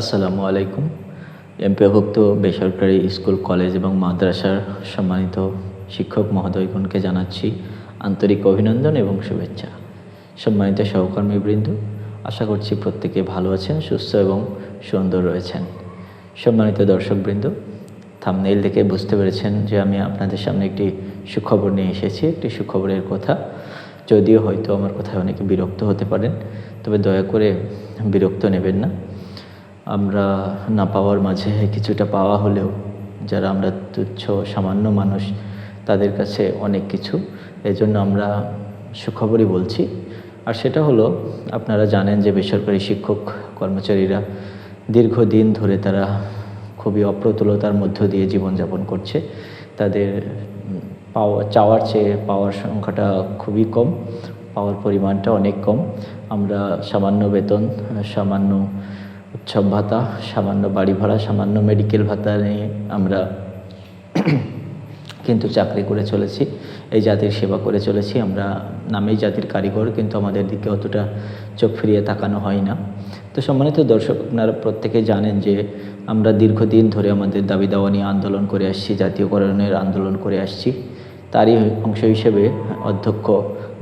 আসসালামু আলাইকুম। এমপিভুক্ত বেসরকারি স্কুল, কলেজ এবং মাদ্রাসার সম্মানিত শিক্ষক মহোদয়গণকে জানাচ্ছি আন্তরিক অভিনন্দন এবং শুভেচ্ছা। সম্মানিত সহকর্মীবৃন্দ, আশা করছি প্রত্যেকে ভালো আছেন, সুস্থ এবং সুন্দর রয়েছেন। সম্মানিত দর্শকবৃন্দ থামনেইল দেখে বুঝতে পেরেছেন যে আমি আপনাদের সামনে একটি সুখবর নিয়ে এসেছি, একটি সুখবরের কথা। যদিও হয়তো আমার কথায় অনেকে বিরক্ত হতে পারেন, তবে দয়া করে বিরক্ত নেবেন না। আমরা না পাওয়ার মাঝে কিছুটা পাওয়া হলেও যারা আমরা তুচ্ছ, সামান্য মানুষ, তাদের কাছে অনেক কিছু। এই জন্য আমরা সুখবরই বলছি। আর সেটা হলো, আপনারা জানেন যে বেসরকারি শিক্ষক কর্মচারীরা দীর্ঘদিন ধরে তারা খুবই অপ্রতুলতার মধ্য দিয়ে জীবনযাপন করছে। তাদের পাওয়া, চাওয়ার চেয়ে পাওয়ার সংখ্যাটা খুবই কম, পাওয়ার পরিমাণটা অনেক কম। আমরা সামান্য বেতন, সামান্য উৎসব ভাতা, সামান্য বাড়ি ভাড়া, সামান্য মেডিকেল ভাতা নিয়ে আমরা কিন্তু চাকরি করে চলেছি। এই জাতির সেবা করে চলেছি। আমরা নামেই জাতির কারিগর, কিন্তু আমাদের দিকে অতটা চোখ ফিরিয়ে তাকানো হয় না। তো সম্মানিত দর্শক, আপনারা প্রত্যেকে জানেন যে আমরা দীর্ঘদিন ধরে আমাদের দাবি দাওয়া নিয়ে আন্দোলন করে আসছি, জাতীয়করণের আন্দোলন করে আসছি। তারই অংশ হিসেবে অধ্যক্ষ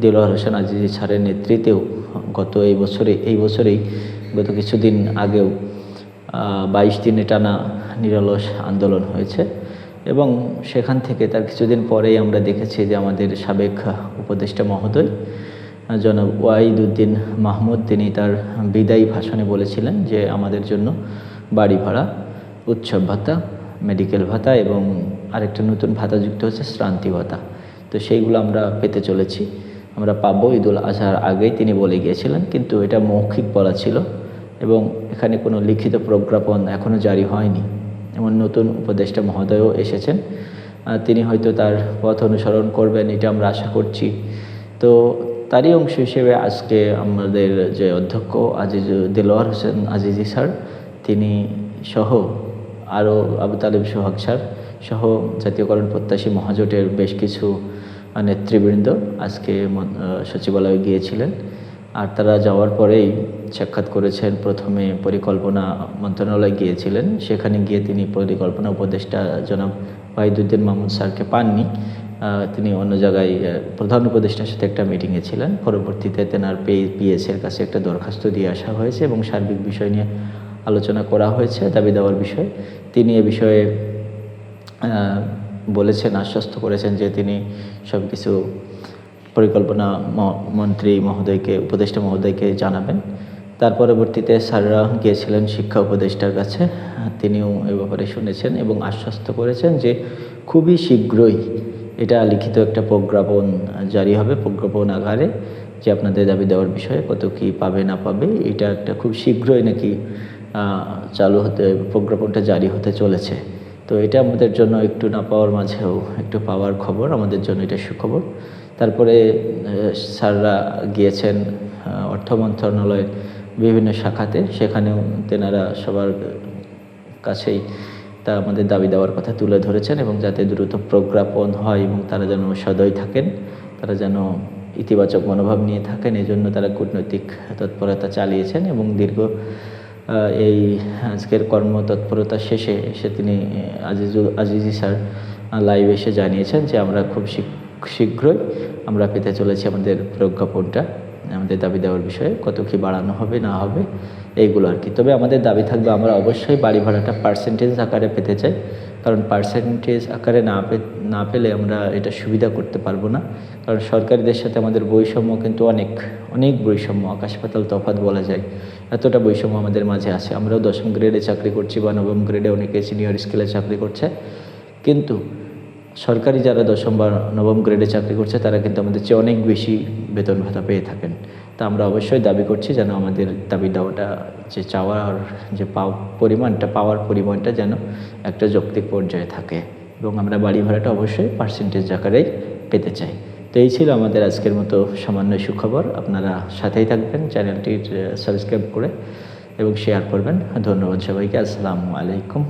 দিলওয়ার হোসেন আজিজ ছাড়ের নেতৃত্বেও গত এই বছরে, এই বছরেই গত কিছুদিন আগেও বাইশ দিনে টানা নিরলস আন্দোলন হয়েছে এবং সেখান থেকে তার কিছুদিন পরেই আমরা দেখেছি যে আমাদের সাবেক উপদেষ্টা মহোদয়, জনাব ওয়াইদুদ্দিন মাহমুদ, তিনি তার বিদায়ী ভাষণে বলেছিলেন যে আমাদের জন্য বাড়ি ভাড়া, উৎসব ভাতা, মেডিকেল ভাতা এবং আরেকটা নতুন ভাতা যুক্ত হচ্ছে শ্রান্তি ভাতা। তো সেইগুলো আমরা পেতে চলেছি। আমরা পাবো ঈদুল আজহার আগেই তিনি বলে গিয়েছিলেন, কিন্তু এটা মৌখিক বলা ছিল এবং এখানে কোনো লিখিত প্রজ্ঞাপন এখনও জারি হয়নি। এমন নতুন উপদেষ্টা মহোদয়ও এসেছেন। তিনি হয়তো তার পথ অনুসরণ করবেন, এটা আমরা আশা করছি। তো তারই অংশ হিসেবে আজকে আমাদের যে অধ্যক্ষ আজিজ দেলোয়ার হোসেন আজিজি স্যার, তিনি সহ আরও আবু তালেব সোহাগ স্যার সহ জাতীয়করণ প্রত্যাশী মহাজোটের বেশ কিছু নেতৃবৃন্দ আজকে সচিবালয়ে গিয়েছিলেন। আর তারা যাওয়ার পরেই সাক্ষাৎ করেছেন, প্রথমে পরিকল্পনা মন্ত্রণালয়ে গিয়েছিলেন। সেখানে গিয়ে তিনি পরিকল্পনা উপদেষ্টা জনাব ওয়াহিদুদ্দিন মাহমুদ স্যারকে পাননি। তিনি অন্য জায়গায় প্রধান উপদেষ্টার সাথে একটা মিটিংয়ে ছিলেন। পরবর্তীতে তেনার পে পিএসের কাছে একটা দরখাস্ত দিয়ে আসা হয়েছে এবং সার্বিক বিষয় নিয়ে আলোচনা করা হয়েছে, দাবি দেওয়ার বিষয়ে। তিনি এ বিষয়ে বলেছেন, আশ্বস্ত করেছেন যে তিনি সব কিছু পরিকল্পনা মন্ত্রী মহোদয়কে, উপদেষ্টা মহোদয়কে জানাবেন। তার পরবর্তীতে স্যাররা গিয়েছিলেন শিক্ষা উপদেষ্টার কাছে। তিনিও এ ব্যাপারে শুনেছেন এবং আশ্বস্ত করেছেন যে খুবই শীঘ্রই এটা লিখিত একটা প্রজ্ঞাপন জারি হবে, প্রজ্ঞাপন আকারে যে আপনাদের দাবি দেওয়ার বিষয়ে কত কি পাবে না পাবে, এটা একটা খুব শীঘ্রই নাকি চালু হতে, প্রজ্ঞাপনটা জারি হতে চলেছে। তো এটা আমাদের জন্য একটু না পাওয়ার মাঝেও একটু পাওয়ার খবর, আমাদের জন্য এটা সুখবর। তারপরে স্যাররা গিয়েছেন অর্থ মন্ত্রণালয়ের বিভিন্ন শাখাতে। সেখানেও তেনারা সবার কাছেই তা আমাদের দাবি দেওয়ার কথা তুলে ধরেছেন এবং যাতে দ্রুত প্রজ্ঞাপন হয় এবং তারা যেন সদয় থাকেন, তারা যেন ইতিবাচক মনোভাব নিয়ে থাকেন। এই জন্য তারা কূটনৈতিক তৎপরতা চালিয়েছেন এবং দীর্ঘ এই আজকের কর্মতৎপরতা শেষে এসে তিনি আজিজুল, আজিজি স্যার লাইভ এসে জানিয়েছেন যে আমরা খুব শীঘ্র- শীঘ্রই আমরা পেতে চলেছি আমাদের প্রজ্ঞাপনটা। আমাদের দাবি দেওয়ার বিষয়ে কত কি বাড়ানো হবে, না হবে, এইগুলো আর কি। তবে আমাদের দাবি থাকবে আমরা অবশ্যই বাড়ি ভাড়াটা পার্সেন্টেজ আকারে পেতে চাই। কারণ পার্সেন্টেজ আকারে না পে, না পেলে আমরা এটা সুবিধা করতে পারব না। কারণ সরকারিদের সাথে আমাদের বৈষম্য কিন্তু অনেক অনেক বৈষম্য। আকাশ পাতাল তফাৎ বলা যায়। এতটা বৈষম্য আমাদের মাঝে আছে। আমরাও দশম গ্রেডে চাকরি করছি বা নবম গ্রেডে অনেকে সিনিয়র স্কেলে চাকরি করছে। কিন্তু সরকারি যারা দশম বা নবম গ্রেডে চাকরি করছে, তারা কিন্তু আমাদের চেয়ে অনেক বেশি বেতন ভাতা পেয়ে থাকেন। তা আমরা অবশ্যই দাবি করছি যেন আমাদের দাবি দেওয়াটা যে চাওয়ার যে পরিমাণটা, পাওয়ার পরিমাণটা যেন একটা যৌক্তিক পর্যায়ে থাকে এবং আমরা বাড়ি ভাড়াটা অবশ্যই পার্সেন্টেজ আকারেই পেতে চাই। তো এই ছিল আমাদের আজকের মতো সামান্য সুখবর। আপনারা সাথেই থাকবেন, চ্যানেলটির সাবস্ক্রাইব করে এবং শেয়ার করবেন। ধন্যবাদ সবাইকে। আসসালামু আলাইকুম।